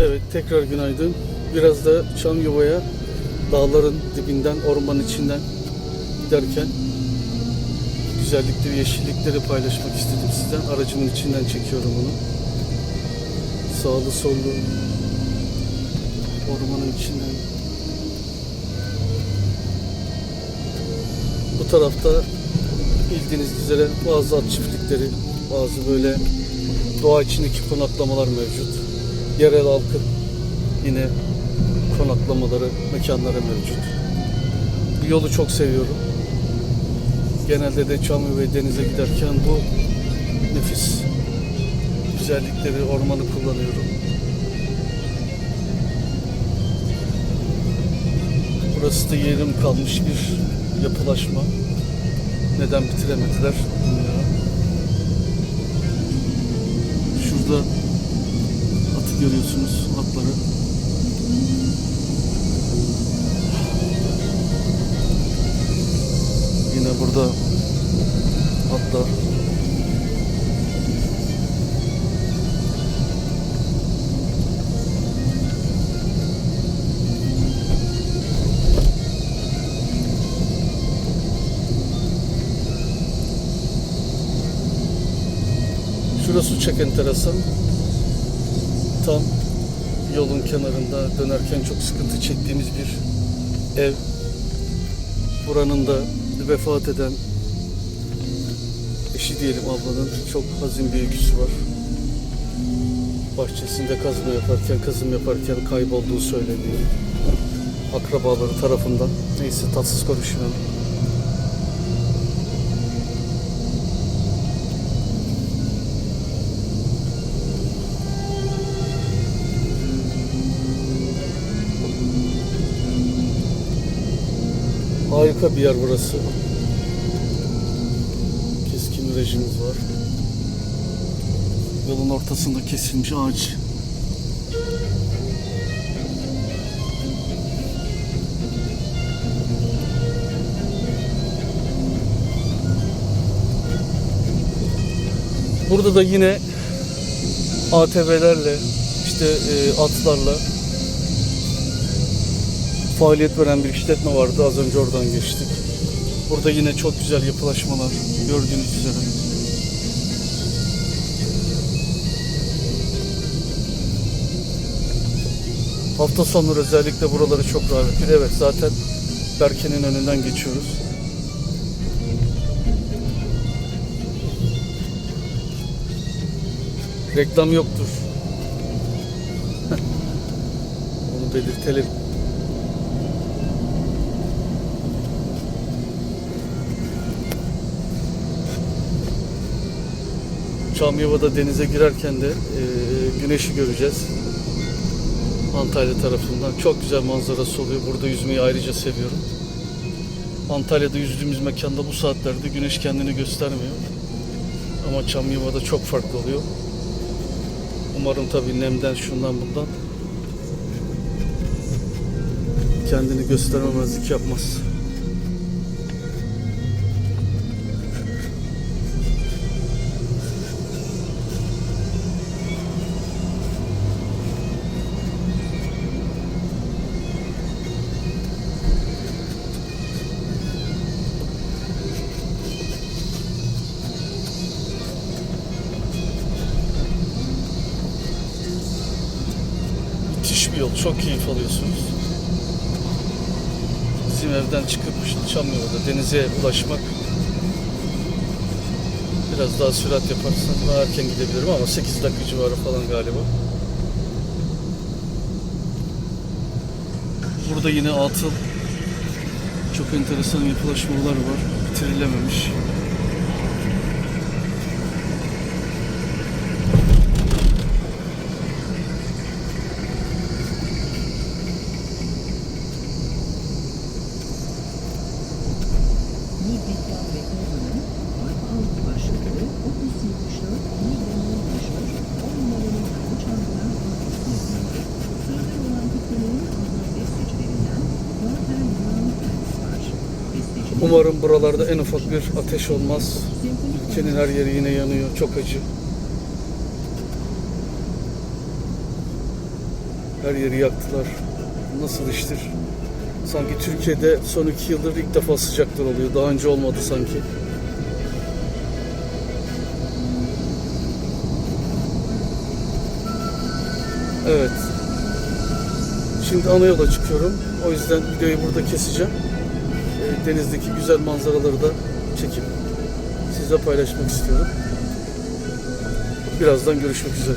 Evet tekrar günaydın. Biraz da Çamyova'ya dağların dibinden, ormanın içinden giderken güzellikleri, yeşillikleri paylaşmak istedim sizden. Aracımın içinden çekiyorum bunu. Sağlı sollu ormanın içinden. Bu tarafta bildiğiniz üzere bazı at çiftlikleri, bazı böyle doğa içindeki konaklamalar mevcut. Yerel halkın yine konaklamaları, mekanları mevcut. Bu yolu çok seviyorum. Genelde de Çamlı ve denize giderken bu nefis güzellikleri, ormanı kullanıyorum. Burası da yerim kalmış bir yapılaşma. Neden bitiremediler bilmiyorum. Şurada görüyorsunuz, atları. Yine burada atlar. Şurası çok enteresan. Tam yolun kenarında dönerken çok sıkıntı çektiğimiz bir ev. Buranın da vefat eden eşi diyelim ablanın çok hazin bir öyküsü var. Bahçesinde kazma yaparken, kazım yaparken kaybolduğu söyleniyor. Akrabaları tarafından. Neyse tatsız konuşmayalım. Harika bir yer burası. Keskin rejimiz var. Yolun ortasında kesilmiş ağaç. Burada da yine ATV'lerle işte e, atlarla faaliyet veren bir işletme vardı. Az önce oradan geçtik. Burada yine çok güzel yapılaşmalar gördüğünüz üzere. Hafta sonları özellikle buraları çok rağbetli. Evet zaten Berke'nin önünden geçiyoruz. Reklam yoktur. Onu belirtelim. Çamyova'da denize girerken de e, güneşi göreceğiz. Antalya tarafından. Çok güzel manzarası oluyor. Burada yüzmeyi ayrıca seviyorum. Antalya'da yüzdüğümüz mekanda bu saatlerde güneş kendini göstermiyor. Ama Çamyova'da çok farklı oluyor. Umarım tabii nemden şundan bundan kendini göstermemezlik yapmaz. Yol. Çok keyif alıyorsunuz. Bizim evden çıkıp Çamyola'da denize ulaşmak biraz daha sürat yaparsam daha erken gidebilirim ama 8 dakika civarı falan galiba. Burada yine atıl çok enteresan yapılaşmalar var. Bitirilememiş. Umarım buralarda en ufak bir ateş olmaz. Ülkenin her yeri yine yanıyor. Çok acı. Her yeri yaktılar. Nasıl iştir? Sanki Türkiye'de son iki yıldır ilk defa sıcaklar oluyor. Daha önce olmadı sanki. Evet. Şimdi ana yola çıkıyorum. O yüzden videoyu burada keseceğim. Denizdeki güzel manzaraları da çekip sizle paylaşmak istiyorum. Birazdan görüşmek üzere.